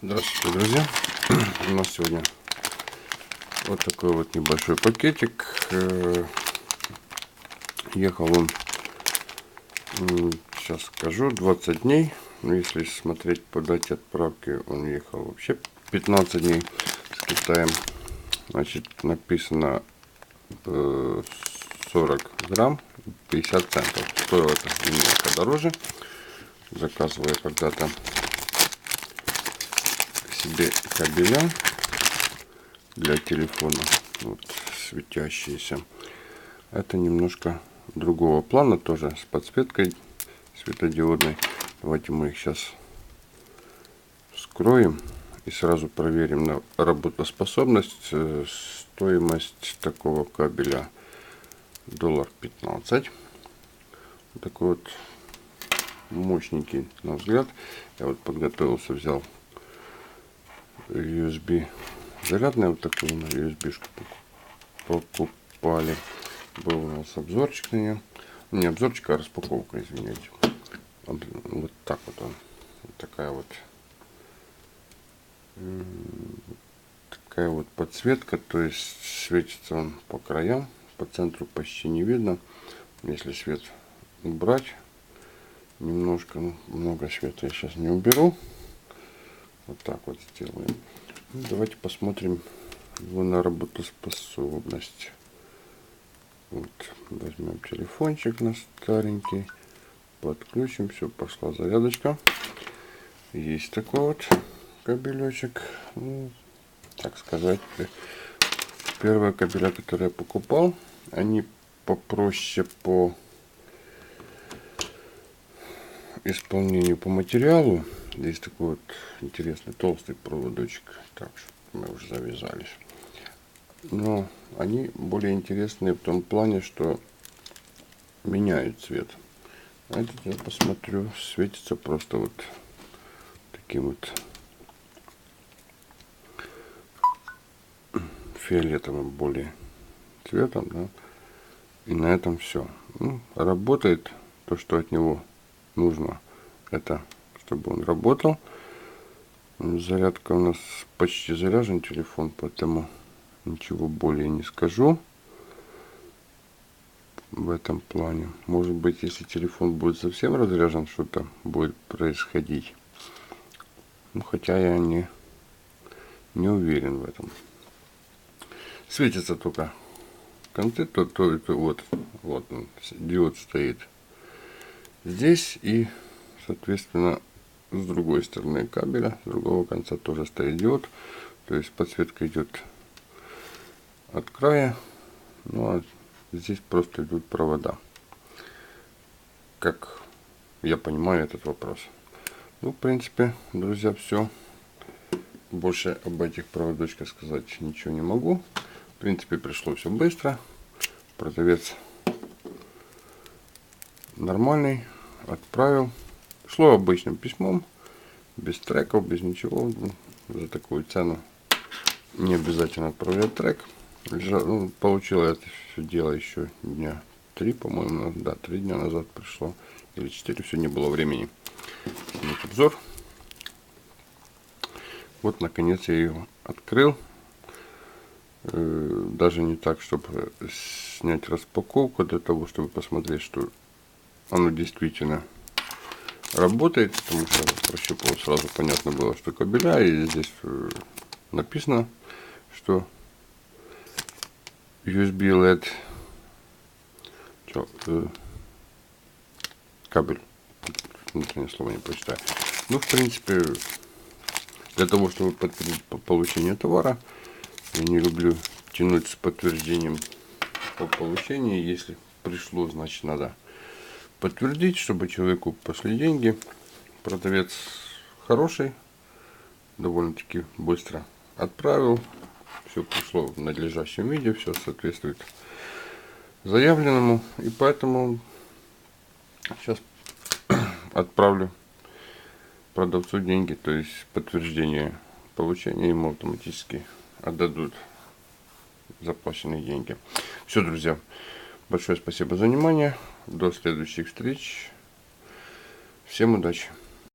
Здравствуйте, друзья! У нас сегодня вот такой вот небольшой пакетик. Э, ехал он, сейчас скажу, 20 дней. Но если смотреть по дате отправки, он ехал вообще 15 дней с Китаем. Значит, написано 40 э, грамм 50 центов. Стоило это немножко дороже. Заказывая когда-то себе кабеля для телефона, вот, светящиеся. Это немножко другого плана, тоже с подсветкой светодиодной. Давайте мы их сейчас вскроем и сразу проверим на работоспособность. Э, стоимость такого кабеля доллар 15. Вот такой вот мощненький на взгляд. Я вот подготовился, взял USB зарядная вот такую на USB покупали. Был у нас обзорчик на нее. Не обзорчик, а распаковка, извините. Вот так вот он. Вот такая вот такая вот подсветка, то есть светится он по краям, по центру почти не видно. Если свет убрать, немножко, ну, много света я сейчас не уберу. Вот так вот сделаем. Ну, давайте посмотрим его на работоспособность. Вот, возьмем телефончик на старенький, подключим, все, пошла зарядочка. Есть такой вот кабелечек, ну, так сказать, первые кабеля, которые я покупал, они попроще по исполнению по материалу. Здесь такой вот интересный толстый проводочек. Так, мы уже завязались. Но они более интересные в том плане, что меняют цвет. Этот я посмотрю, светится просто вот таким вот фиолетовым более цветом, да. И на этом все. Ну, работает то, что от него нужно. Это чтобы он работал. Зарядка у нас почти заряжен телефон, поэтому ничего более не скажу в этом плане. Может быть, если телефон будет совсем разряжен, что-то будет происходить. Ну, хотя я не, не уверен в этом. Светится только концы, то, то, то вот, вот он, диод стоит здесь и, соответственно, с другой стороны кабеля, с другого конца тоже стоит диод. То есть подсветка идет от края, ну а здесь просто идут провода. Как я понимаю этот вопрос. Ну, в принципе, друзья, все. Больше об этих проводочках сказать ничего не могу. В принципе, пришло все быстро. Продавец нормальный, отправил. Шло обычным письмом, без треков, без ничего. Ну, за такую цену не обязательно отправлять трек. Ну, получил это все дело еще дня три, по-моему, да, три дня назад пришло. Или четыре, все не было времени. Вот обзор. Вот, наконец, я его открыл. Э, даже не так, чтобы снять распаковку, для того, чтобы посмотреть, что оно действительно работает, потому что прощупывал сразу понятно было, что кабеля, и здесь э, написано, что USB LED э, кабель, внутреннее слово не прочитаю. Ну, в принципе, для того, чтобы подтвердить получение товара, я не люблю тянуть с подтверждением по получению, если пришло, значит надо подтвердить, чтобы человеку пошли деньги. Продавец хороший, довольно-таки быстро отправил. Все пришло в надлежащем виде, все соответствует заявленному. И поэтому сейчас отправлю продавцу деньги, то есть подтверждение получения ему автоматически отдадут заплаченные деньги. Все, друзья, большое спасибо за внимание. До следующих встреч. Всем удачи.